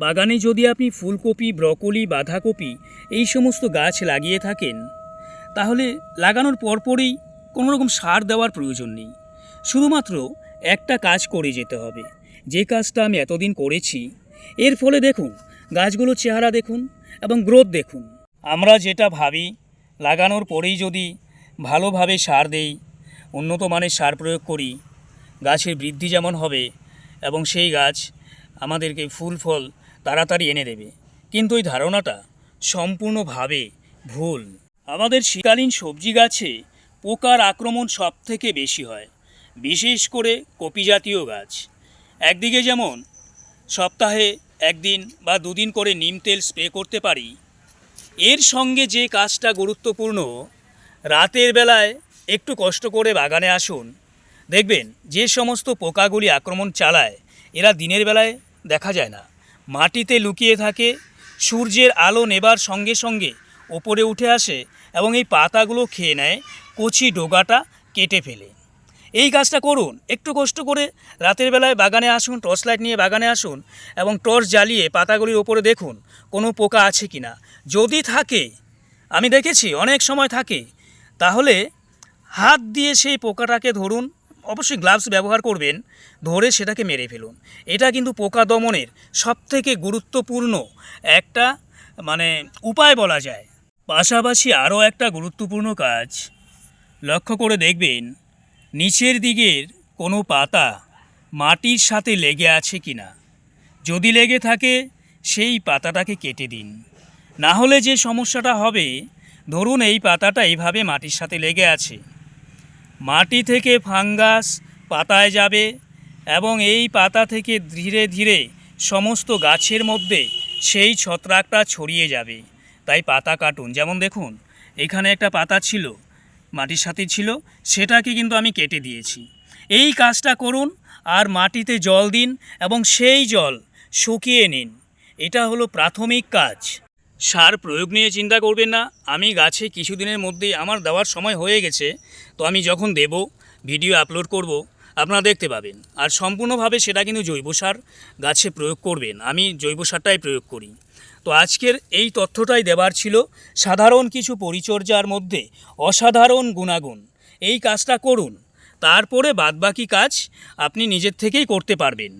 বাগানে যদি আপনি ফুলকপি, ব্রকলি, বাঁধাকপি এই সমস্ত গাছ লাগিয়ে থাকেন, তাহলে লাগানোর পরপরই কোনো রকম সার দেওয়ার প্রয়োজন নেই। শুধুমাত্র একটা কাজ করে যেতে হবে। যে কাজটা আমি এতদিন করেছি, এর ফলে দেখুন, গাছগুলোর চেহারা দেখুন এবং গ্রোথ দেখুন। আমরা যেটা ভাবি, লাগানোর পরেই যদি ভালোভাবে সার দেই, উন্নত মানের সার প্রয়োগ করি, গাছের বৃদ্ধি যেমন হবে এবং সেই গাছ আমাদেরকে ফুল ফল তাড়াতাড়ি এনে দেবে। কিন্তু এই ধারণাটা সম্পূর্ণভাবে ভুল। আমাদের শীতকালীন সবজি গাছে পোকার আক্রমণ সব থেকে বেশি হয়, বিশেষ করে কপি জাতীয় গাছ। একদিকে যেমন সপ্তাহে একদিন বা দুদিন করে নিম তেল স্প্রে করতে পারি, এর সঙ্গে যে কাজটা গুরুত্বপূর্ণ, রাতের বেলায় একটু কষ্ট করে বাগানে আসুন। দেখবেন যে সমস্ত পোকাগুলি আক্রমণ চালায়, এরা দিনের বেলায় দেখা যায় না। মাটিতে লুকিয়ে থাকে, সূর্যের আলো নেবার সঙ্গে সঙ্গে ওপরে উঠে আসে এবং এই পাতাগুলো খেয়ে নেয়, কচি ডোগাটা কেটে ফেলে। এই কাজটা করুন, একটু কষ্ট করে রাতের বেলায় বাগানে আসুন, টর্চ লাইট নিয়ে বাগানে আসুন এবং টর্চ জ্বালিয়ে পাতাগুলির ওপরে দেখুন কোনো পোকা আছে কি না। যদি থাকে, আমি দেখেছি, অনেক সময় থাকে, তাহলে হাত দিয়ে সেই পোকাটাকে ধরুন অবশ্যই গ্লাভস ব্যবহার করবেন, ধরে সেটাকে মেরে ফেলুন। এটা কিন্তু পোকা দমনের সবথেকে গুরুত্বপূর্ণ একটা মানে উপায় বলা যায়। পাশাপাশি আরও একটা গুরুত্বপূর্ণ কাজ, লক্ষ্য করে দেখবেন, নিচের দিকের কোনো পাতা মাটির সাথে লেগে আছে কি না যদি লেগে থাকে, সেই পাতাটাকে কেটে দিন। না হলে যে সমস্যাটা হবে, ধরুন এই পাতাটা এইভাবে মাটির সাথে লেগে আছে। মাটি থেকে ফাঙ্গাস পাতায় যাবে এবং এই পাতা থেকে ধীরে ধীরে সমস্ত গাছের মধ্যে সেই ছত্রাকটা ছড়িয়ে যাবে। তাই পাতা কাটুন। যেমন দেখুন, এখানে একটা পাতা ছিল, মাটির সাথে ছিল, সেটাকে কিন্তু আমি কেটে দিয়েছি। এই কাজটা করুন আর মাটিতে জল দিন এবং সেই জল শুকিয়ে নিন। এটা হলো প্রাথমিক কাজ। সার প্রয়োগ নিয়ে চিন্তা করবেন না। আমি গাছে কিছুদিনের মধ্যেই আমার দেওয়ার সময় হয়ে গেছে, তো আমি যখন দেব, ভিডিও আপলোড করব, আপনারা দেখতে পাবেন। আর সম্পূর্ণভাবে সেটা কিন্তু জৈব সার গাছে প্রয়োগ করবেন। আমি জৈব সারটাই প্রয়োগ করি। তো আজকের এই তথ্যটাই দেবার ছিল সাধারণ কিছু পরিচর্যার মধ্যে অসাধারণ গুণাগুণ। এই কাজটা করুন, তারপরে বাদবাকি কাজ আপনি নিজের থেকেই করতে পারবেন।